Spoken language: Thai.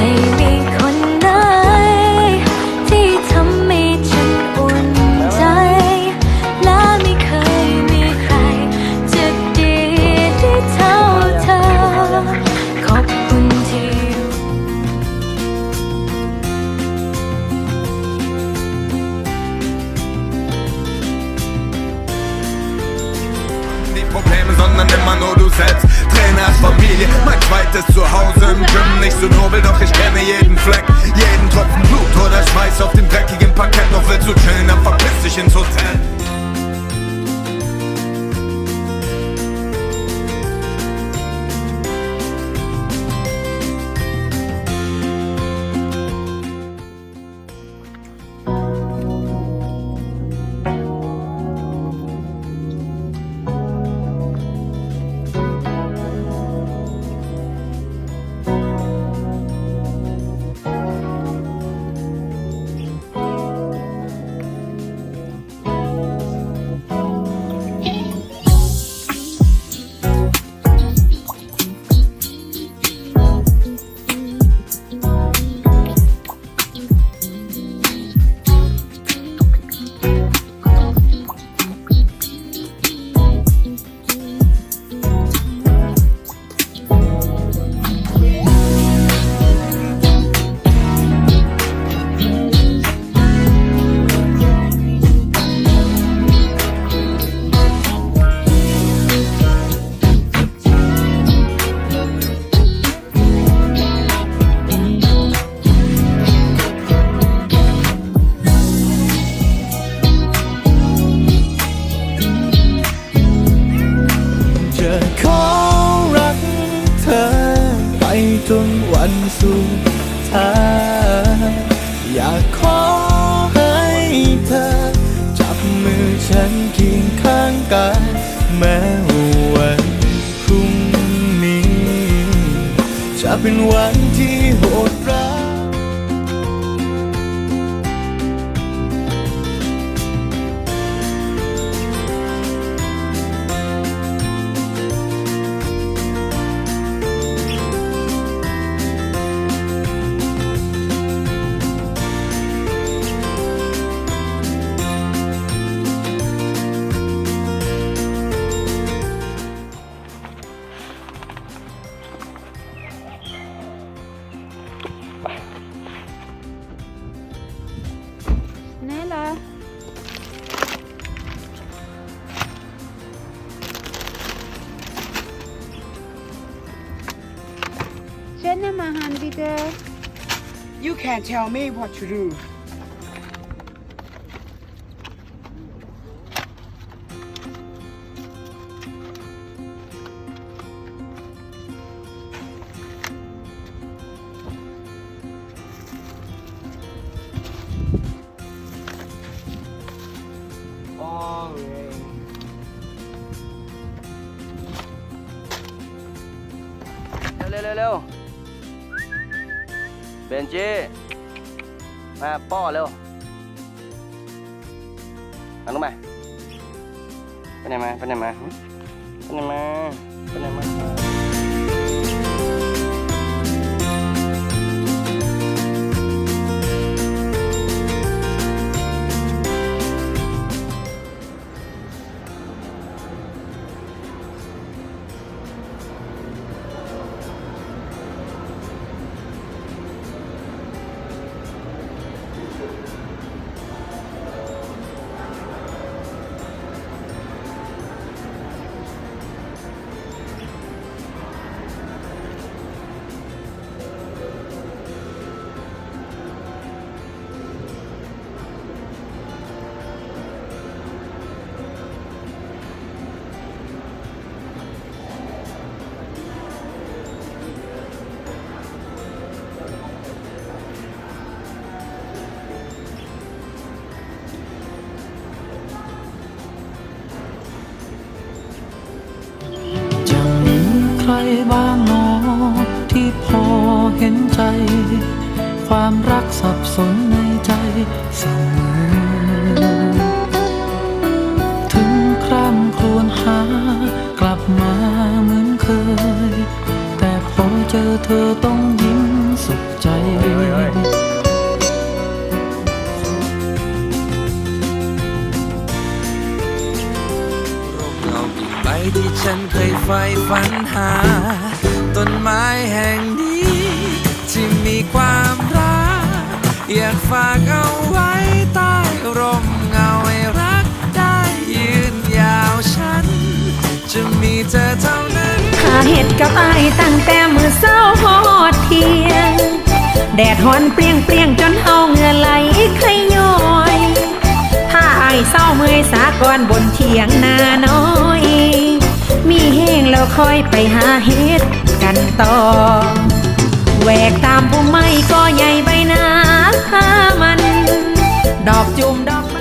ไม่มีคนไหน ที่ทำให้ฉันอุ่นใจ และไม่เคยมีใคร จะดีได้เท่าเธอ ขอบคุณที่ die Probleme, sondern immer nur du selbst. Trainer, Familie, mein zweites Zuhause im Gym. Nicht so nobel, doch ich kenne jeden Fleck, jeden Tropfen Blut oder Schweiß auf dem dreckigen วันสุดท้ายอยากขอให้เธอ จับมือฉันเคียงข้างกายแม้วันพรุ่งนี้ จะเป็นวันที่โหดร้าย You can't tell me what to do. Hello, hello, hello. เบนจีมาป้อเร็วมาลูกมาไปไหนมาไปไหนมาไปไหนมาไปไหนมา บ้างหนอที่พอเห็นใจ ความรักสับสนในใจเสม ไฟฝันหา ต้นไม้แห่งนี้ ที่มีความรัก อยากฝากเอาไว้ใต้ร่มเงาให้รักได้ยืนยาวฉัน จะมีเธอเท่านั้น หาเห็ดกับไอายตั้งแต่มือเศร้าหอดเทียง แดดฮอนเปรี้ยงเปรี้ยงจนเอาเหงื่อไหลใครย้อย ถ้าไอเศร้าเมื่อยสากอนบนเทียงนาน้อย แล้วค่อยไปหาเห็ดกันต่อแหวกตามปู่ไม่ก็ใหญ่ใบหนาหามัน ดอกจุ่มดอก